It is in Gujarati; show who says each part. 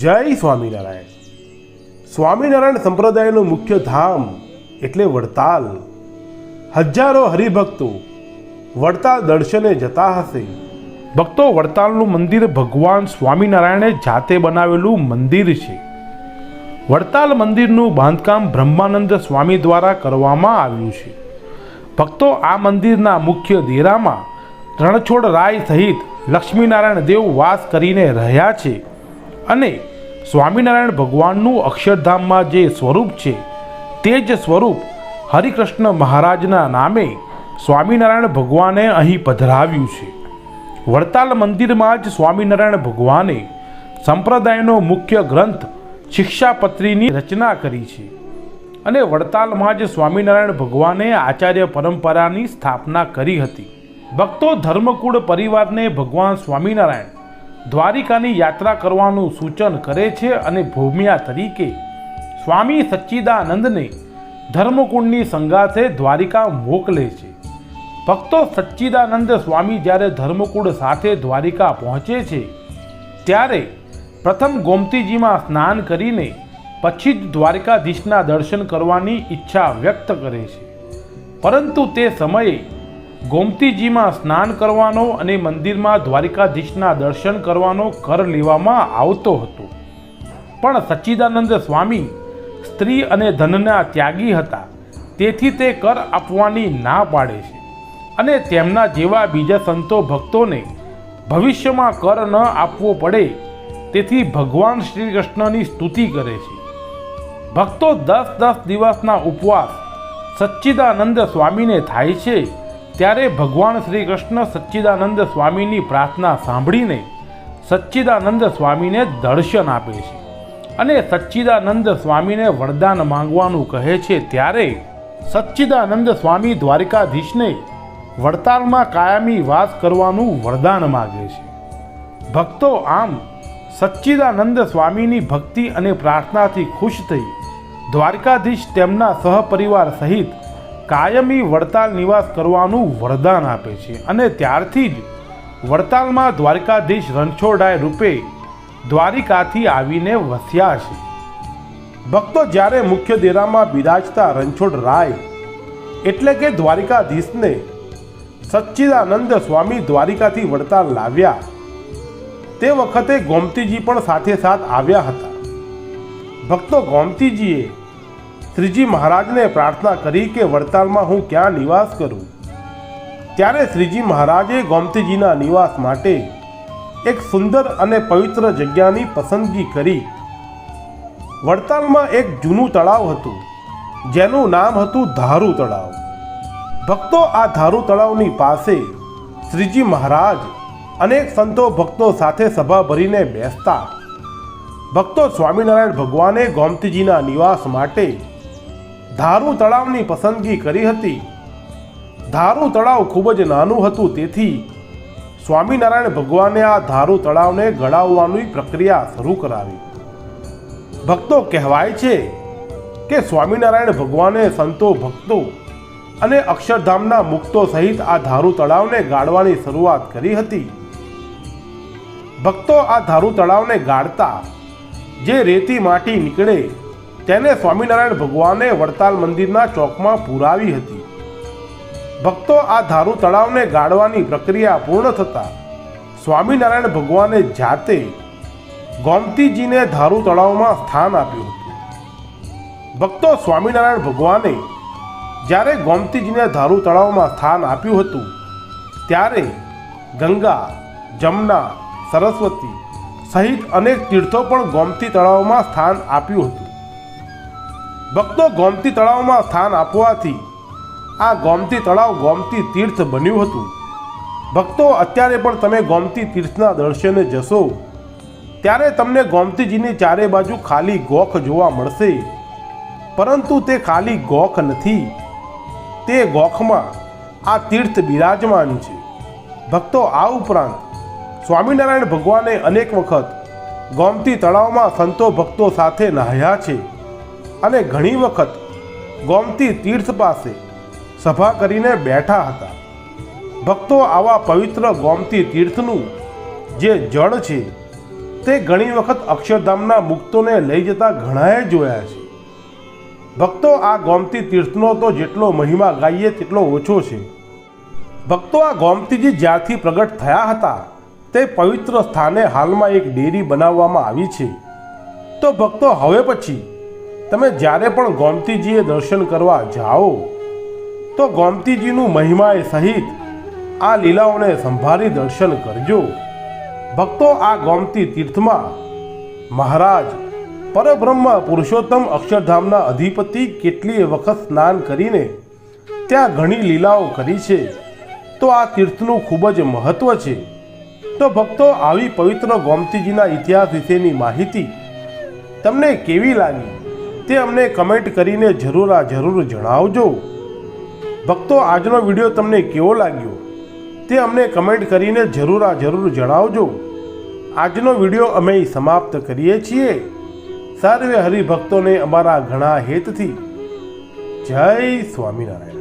Speaker 1: જય સ્વામિનારાયણ. સ્વામિનારાયણ સંપ્રદાયનું મુખ્ય ધામ એટલે વડતાલ. હજારો હરિભક્તો વડતાલ દર્શને જતા હશે. ભક્તો વડતાલનું મંદિર ભગવાન સ્વામિનારાયણે જાતે બનાવેલું મંદિર છે. વડતાલ મંદિરનું બાંધકામ બ્રહ્માનંદ સ્વામી દ્વારા કરવામાં આવ્યું છે. ભક્તો આ મંદિરના મુખ્ય દેરામાં રણછોડ રાય સહિત લક્ષ્મીનારાયણ દેવ વાસ કરીને રહ્યા છે. અને સ્વામિનારાયણ ભગવાનનું અક્ષરધામમાં જે સ્વરૂપ છે, તે જ સ્વરૂપ હરિકૃષ્ણ મહારાજના નામે સ્વામિનારાયણ ભગવાને અહીં પધરાવ્યું છે. વડતાલ મંદિરમાં જ સ્વામિનારાયણ ભગવાને સંપ્રદાયનો મુખ્ય ગ્રંથ શિક્ષાપત્રીની રચના કરી છે અને વડતાલમાં જ સ્વામિનારાયણ ભગવાને આચાર્ય પરંપરાની સ્થાપના કરી હતી. ભક્તો ધર્મકુળ પરિવારને ભગવાન સ્વામિનારાયણ દ્વારિકાની યાત્રા કરવાનું સૂચન કરે છે અને ભૂમિયા તરીકે સ્વામી સચ્ચિદાનંદને ધર્મકુંડની સંગાથે દ્વારિકા મોકલે છે. ભક્તો સચ્ચિદાનંદ સ્વામી જ્યારે ધર્મકુંડ સાથે દ્વારિકા પહોંચે છે, ત્યારે પ્રથમ ગોમતીજીમાં સ્નાન કરીને પછી જ દ્વારિકાધીશના દર્શન કરવાની ઈચ્છા વ્યક્ત કરે છે. પરંતુ તે સમયે ગોમતીજીમાં સ્નાન કરવાનો અને મંદિરમાં દ્વારિકાધીશના દર્શન કરવાનો કર લેવામાં આવતો હતો. પણ સચ્ચિદાનંદ સ્વામી સ્ત્રી અને ધનના ત્યાગી હતા. તેથી તે કર આપવાની ના પાડે છે અને તેમના જેવા બીજા સંતો ભક્તોને ભવિષ્યમાં કર ન આપવો પડે તેથી ભગવાન શ્રી કૃષ્ણની સ્તુતિ કરે છે. ભક્તો દસ દસ દિવસના ઉપવાસ સચ્ચિદાનંદ સ્વામીને થાય છે ત્યારે ભગવાન શ્રી કૃષ્ણ સચ્ચિદાનંદ સ્વામીની પ્રાર્થના સાંભળીને સચ્ચિદાનંદ સ્વામીને દર્શન આપે છે. અને સચ્ચિદાનંદ સ્વામીને વરદાન માંગવાનું કહે છે ત્યારે સચ્ચિદાનંદ સ્વામી દ્વારિકાધીશને વડતાલમાં કાયમી વાસ કરવાનું વરદાન માગે છે. ભક્તો આમ સચ્ચિદાનંદ સ્વામીની ભક્તિ અને પ્રાર્થનાથી ખુશ થઈ દ્વારકાધીશ તેમના સહપરિવાર સહિત કાયમી વડતાલ નિવાસ કરવાનું વરદાન આપે છે. અને ત્યારથી જ વડતાલમાં દ્વારિકાધીશ રણછોડાય રૂપે દ્વારિકાથી આવીને વસ્યા છે. ભક્તો જ્યારે મુખ્ય દેરામાં બિરાજતા રણછોડ રાય એટલે કે દ્વારિકાધીશને સચ્ચિદાનંદ સ્વામી દ્વારિકાથી વડતાલ લાવ્યા, તે વખતે ગોમતીજી પણ સાથે સાથ આવ્યા હતા. ભક્તો ગોમતીજીએ શ્રીજી મહારાજને પ્રાર્થના કરી કે વડતાલમાં હું ક્યાં નિવાસ કરું? ત્યારે શ્રીજી મહારાજે ગોમતીજીના નિવાસ માટે એક સુંદર અને પવિત્ર જગ્યાની પસંદગી કરી. વડતાલમાં એક જૂનું તળાવ હતું, જેનું નામ હતું ધારુ તળાવ. ભક્તો આ ધારુ તળાવની પાસે શ્રીજી મહારાજ અનેક સંતો ભક્તો સાથે સભા ભરીને બેસતા. ભક્તો સ્વામિનારાયણ ભગવાને ગોમતીજીના નિવાસ માટે ધારુ તળાવની પસંદગી કરી હતી. ધારુ તળાવ ખૂબ જ નાનું હતું તેથી સ્વામિનારાયણ ભગવાને આ ધારુ તળાવને ગળાવવાની પ્રક્રિયા શરૂ કરાવી. ભક્તો કહેવાય છે કે સ્વામિનારાયણ ભગવાને સંતો ભક્તો અને અક્ષરધામના મુક્તો સહિત આ ધારુ તળાવને ગાળવાની શરૂઆત કરી હતી. ભક્તો આ ધારુ તળાવને ગાળતા જે રેતી માટી નીકળે તેને સ્વામિનારાયણ ભગવાને વડતાલ મંદિરના ચોકમાં પુરાવી હતી. ભક્તો આ ધારુ તળાવને ગાળવાની પ્રક્રિયા પૂર્ણ થતાં સ્વામિનારાયણ ભગવાને જાતે ગોમતીજીને ધારુ તળાવમાં સ્થાન આપ્યું હતું. ભક્તો સ્વામિનારાયણ ભગવાને જ્યારે ગોમતીજીને ધારુ તળાવમાં સ્થાન આપ્યું હતું, ત્યારે ગંગા, જમના, સરસ્વતી સહિત અનેક તીર્થો પણ ગોમતી તળાવમાં સ્થાન આપ્યું હતું. ભક્તો ગોમતી તળાવમાં સ્થાન આપવાથી આ ગોમતી તળાવ ગોમતી તીર્થ બન્યું હતું. ભક્તો, અત્યારે પણ તમે ગોમતી તીર્થના દર્શને જશો. ત્યારે તમને ગોમતીજીની ચારે બાજુ ખાલી ગોખ જોવા મળશે. પરંતુ તે ખાલી ગોખ નથી. તે ગોખમાં આ તીર્થ બિરાજમાન છે. ભક્તો, આ ઉપરાંત સ્વામિનારાયણ ભગવાને અનેક વખત ગોમતી તળાવમાં સંતો ભક્તો સાથે નહાયા છે. અને ઘણી વખત ગોમતી તીર્થ પાસે સભા કરીને બેઠા હતા. ભક્તો આવા પવિત્ર ગોમતી તીર્થનું જે જળ છે, તે ઘણી વખત અક્ષરધામના મુક્તોને લઈ જતા ઘણાએ જોયા છે. ભક્તો આ ગોમતી તીર્થનો તો જેટલો મહિમા ગાઈએ તેટલો ઓછો છે. ભક્તો આ ગોમતીજી જ્યારથી પ્રગટ થયા હતા, તે પવિત્ર સ્થાને હાલમાં એક ડેરી બનાવવામાં આવી છે. તો ભક્તો હવે પછી તમે જ્યારે પણ ગોમતીજીએ દર્શન કરવા જાઓ, તો ગોમતીજીનું મહિમાએ સહિત આ લીલાઓને સંભાળી દર્શન કરજો. ભક્તો આ ગોમતી તીર્થમાં મહારાજ પરબ્રહ્મ પુરુષોત્તમ અક્ષરધામના અધિપતિ કેટલીય વખત સ્નાન કરીને ત્યાં ઘણી લીલાઓ કરી છે, તો આ તીર્થનું ખૂબ જ મહત્વ છે. તો ભક્તો, આવી પવિત્ર ગોમતીજીના ઇતિહાસ વિશેની માહિતી તમને કેવી લાગી? તે અમને કમેન્ટ કરીને જરૂર આ જરૂર જણાવજો. ભક્તો, આજનો વીડિયો તમને કેવો લાગ્યો? તે અમને કમેન્ટ કરીને જરૂર આ જરૂર જણાવજો. આજનો વીડિયો અમે સમાપ્ત કરીએ છીએ. સર્વે હરિભક્તોને અમારા ઘણા હેતથી. જય સ્વામિનારાયણ.